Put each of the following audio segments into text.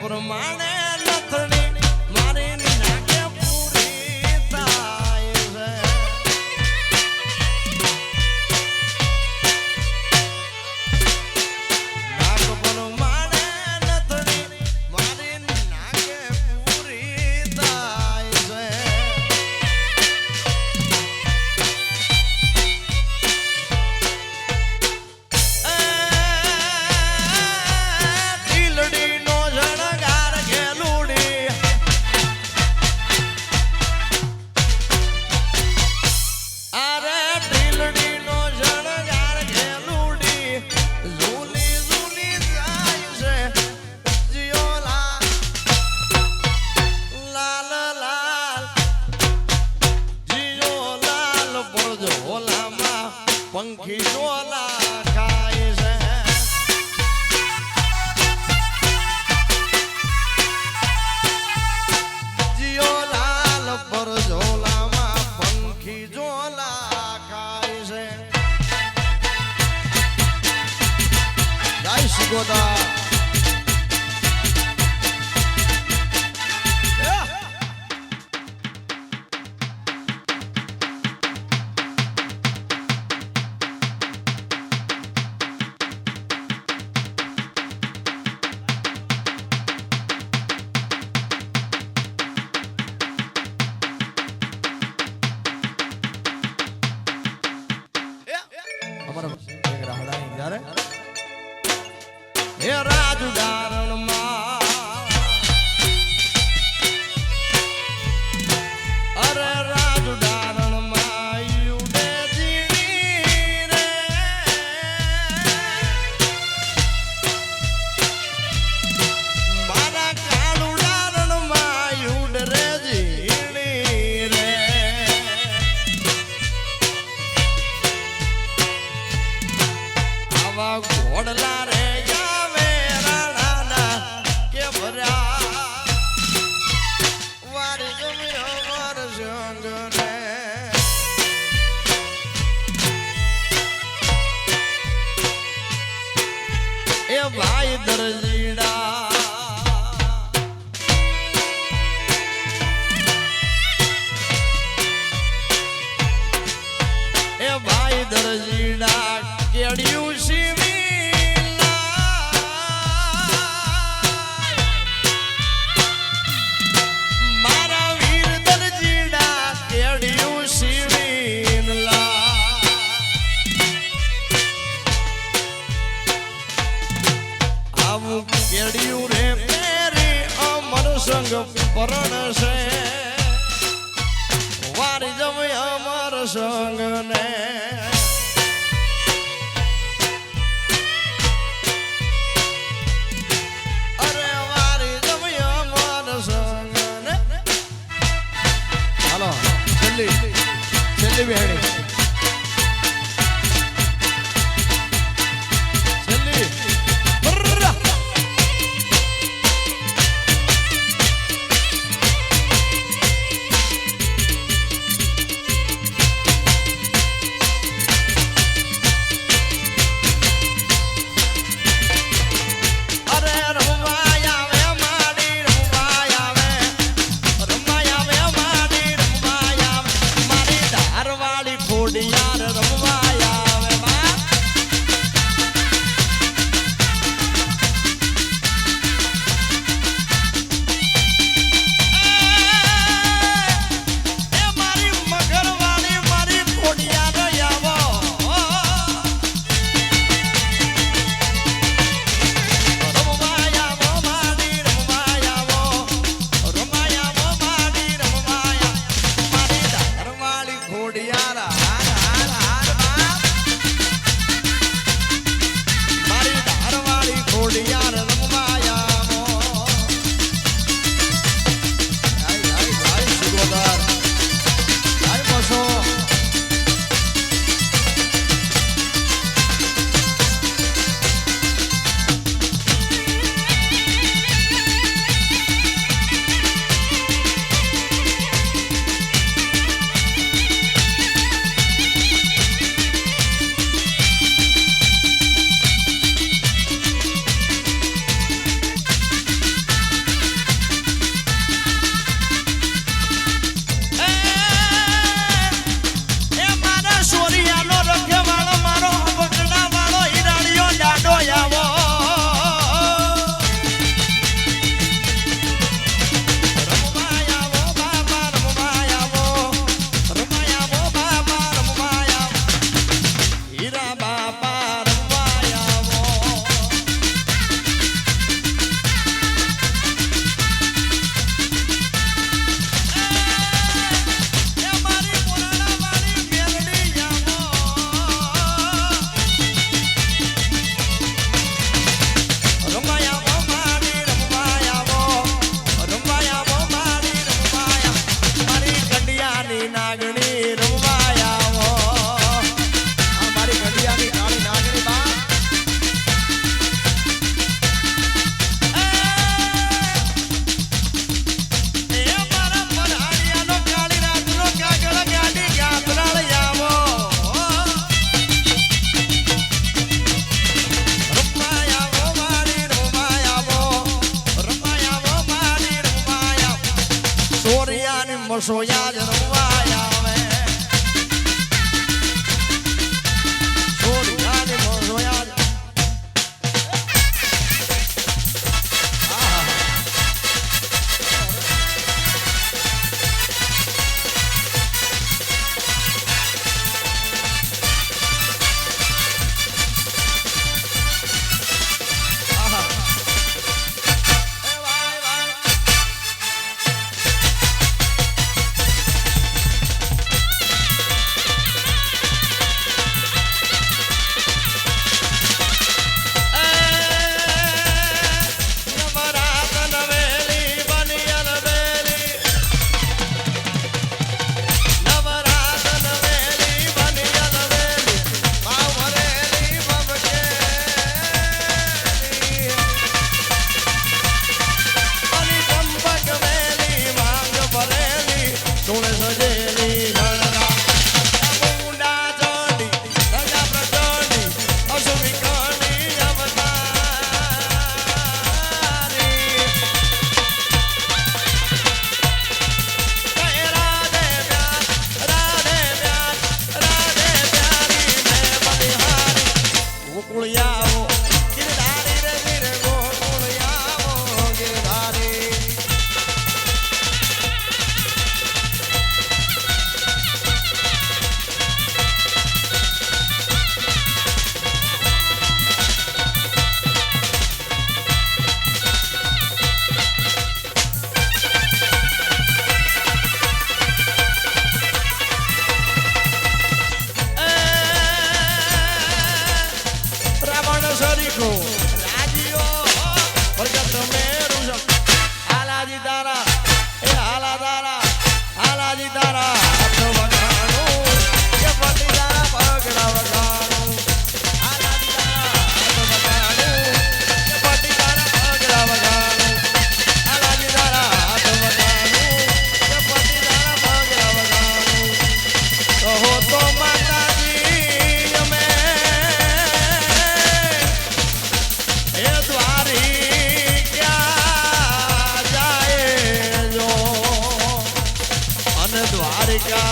પ્રમાણે લથણી do da. ભાઈ દરજીડા. એ ભાઈ દરજીડા પરણ છે. વારી જમ્યા અમાર સંગને. i'm Mirabal.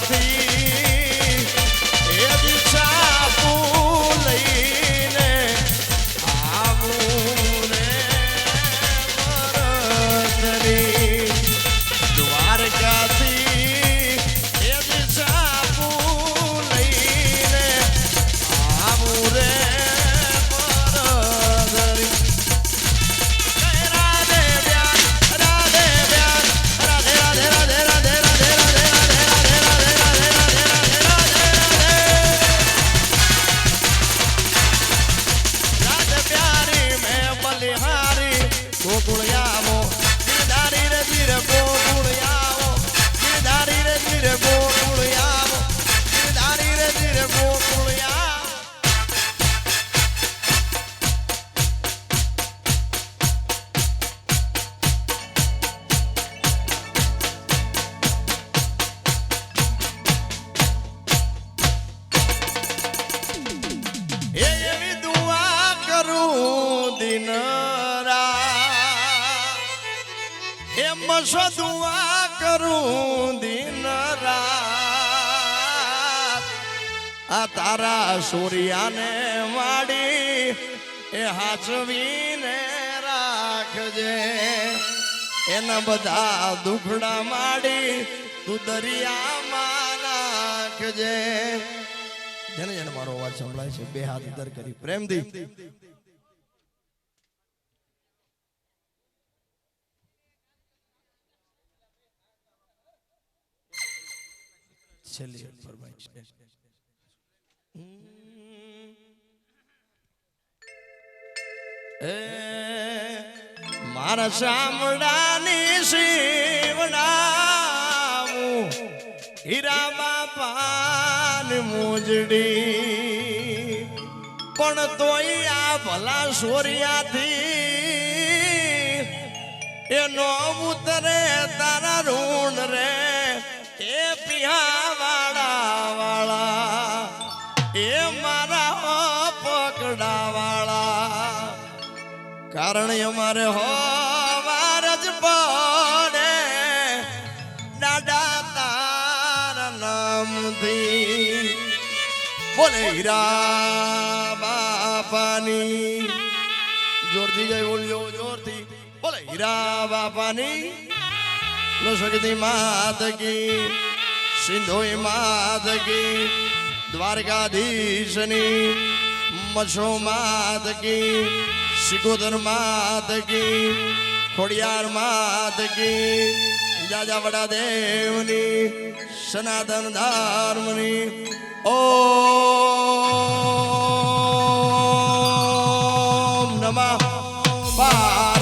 નથી. દિનરા એમ સદુઆ કરું દિનરા આ તારા સૂર્યાને વાડી એ હાચવીને રાખજે. એના બધા દુખડા માડી તું દરિયામાં રાખજે. જેને જેને મારો અવાજ સંભળાય છે, બે હાથ ઉદર કરી. પ્રેમથી. છેલ્લી ફરમાય છે મારા શામડાની શિવડાવું હીરા બાપાન મોજડી પણ તોય આ ભલા સોર્યાથી એનો ઉતરે તારા ઋણ રે કારણ અમારે હોવાર જ પડે. દાદા તારા નામથી. બોલે, હીરા બાપાની. જોરથી જય બોલજો, જોરથી. બોલે, હીરા બાપાની. સરસ્વતી માત કી સિંધોઈ માત કી, દ્વારકાધીશની મછો માત શિકોદર માત કી ખોડિયાર માત કી જાજા વડા દેવની સનાતન ધર્મની ઓ નમઃ. પા